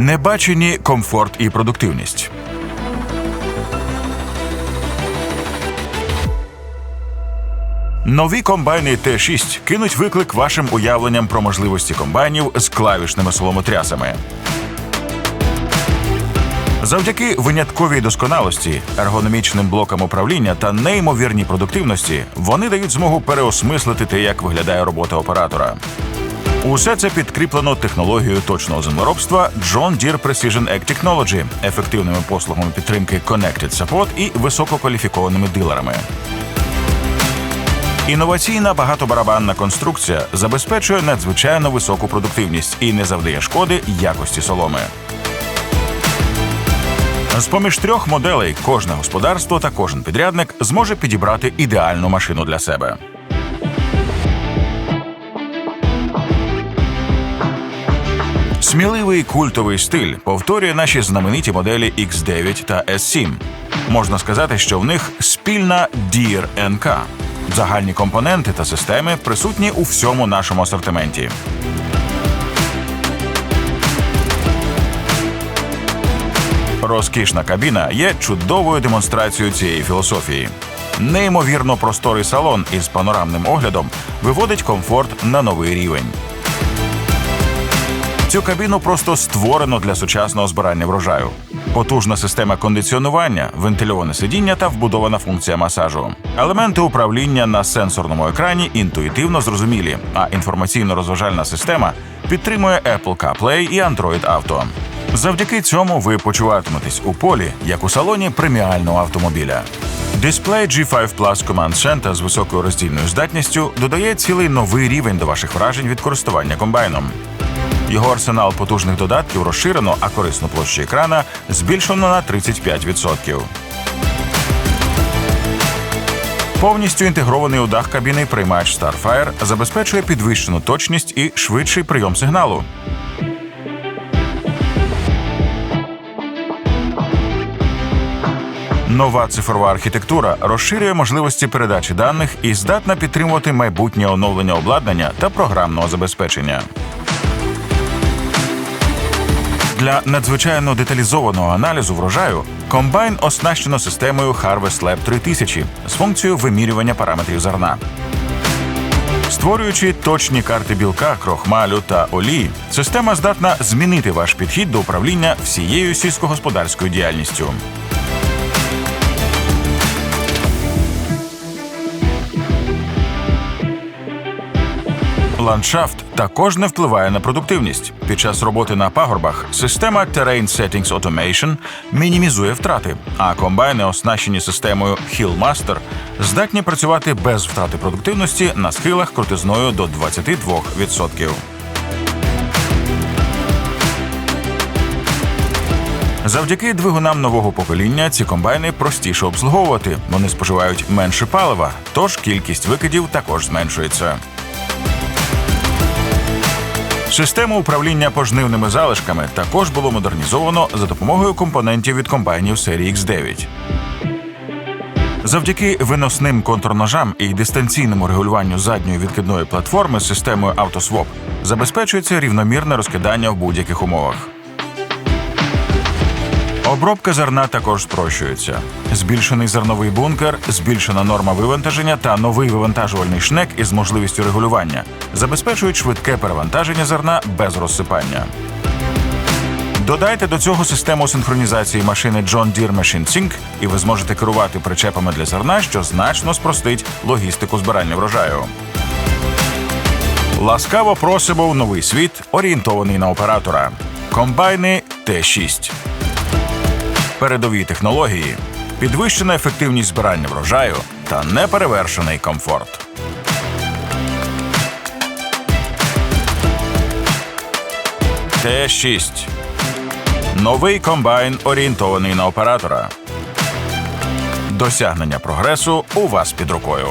Небачені комфорт і продуктивність. Нові комбайни Т6 кинуть виклик вашим уявленням про можливості комбайнів з клавішними соломотрясами. Завдяки винятковій досконалості, ергономічним блокам управління та неймовірній продуктивності вони дають змогу переосмислити те, як виглядає робота оператора. Усе це підкріплено технологією точного землеробства John Deere Precision Ag Technology, ефективними послугами підтримки Connected Support і висококваліфікованими дилерами. Інноваційна багатобарабанна конструкція забезпечує надзвичайно високу продуктивність і не завдає шкоди якості соломи. З поміж трьох моделей кожне господарство та кожен підрядник зможе підібрати ідеальну машину для себе. Сміливий культовий стиль повторює наші знамениті моделі X9 та S7. Можна сказати, що в них спільна Deere NK. Загальні компоненти та системи присутні у всьому нашому асортименті. Розкішна кабіна є чудовою демонстрацією цієї філософії. Неймовірно просторий салон із панорамним оглядом виводить комфорт на новий рівень. Цю кабіну просто створено для сучасного збирання врожаю. Потужна система кондиціонування, вентильоване сидіння та вбудована функція масажу. Елементи управління на сенсорному екрані інтуїтивно зрозумілі, а інформаційно-розважальна система підтримує Apple CarPlay і Android Auto. Завдяки цьому ви почуватиметесь у полі, як у салоні преміального автомобіля. Дисплей G5 Plus Command Center з високою роздільною здатністю додає цілий новий рівень до ваших вражень від користування комбайном. Його арсенал потужних додатків розширено, а корисну площу екрана збільшено на 35%. Повністю інтегрований у дах кабіни приймач Starfire забезпечує підвищену точність і швидший прийом сигналу. Нова цифрова архітектура розширює можливості передачі даних і здатна підтримувати майбутнє оновлення обладнання та програмного забезпечення. Для надзвичайно деталізованого аналізу врожаю комбайн оснащено системою Harvest Lab 3000 з функцією вимірювання параметрів зерна. Створюючи точні карти білка, крохмалю та олії, система здатна змінити ваш підхід до управління всією сільськогосподарською діяльністю. Ландшафт також не впливає на продуктивність. Під час роботи на пагорбах система Terrain Settings Automation мінімізує втрати, а комбайни, оснащені системою Hillmaster, здатні працювати без втрати продуктивності на схилах крутизною до 22%. Завдяки двигунам нового покоління ці комбайни простіше обслуговувати. Вони споживають менше палива, тож кількість викидів також зменшується. Систему управління пожнивними залишками також було модернізовано за допомогою компонентів від комбайнів серії X9. Завдяки виносним контрножам і дистанційному регулюванню задньої відкидної платформи системою AutoSwap забезпечується рівномірне розкидання в будь-яких умовах. Обробка зерна також спрощується. Збільшений зерновий бункер, збільшена норма вивантаження та новий вивантажувальний шнек із можливістю регулювання забезпечують швидке перевантаження зерна без розсипання. Додайте до цього систему синхронізації машини John Deere Machine Sync, і ви зможете керувати причепами для зерна, що значно спростить логістику збирання врожаю. Ласкаво просимо в новий світ, орієнтований на оператора. Комбайни Т6 передові технології, підвищена ефективність збирання врожаю та неперевершений комфорт. Т6 новий комбайн орієнтований на оператора. Досягнення прогресу у вас під рукою.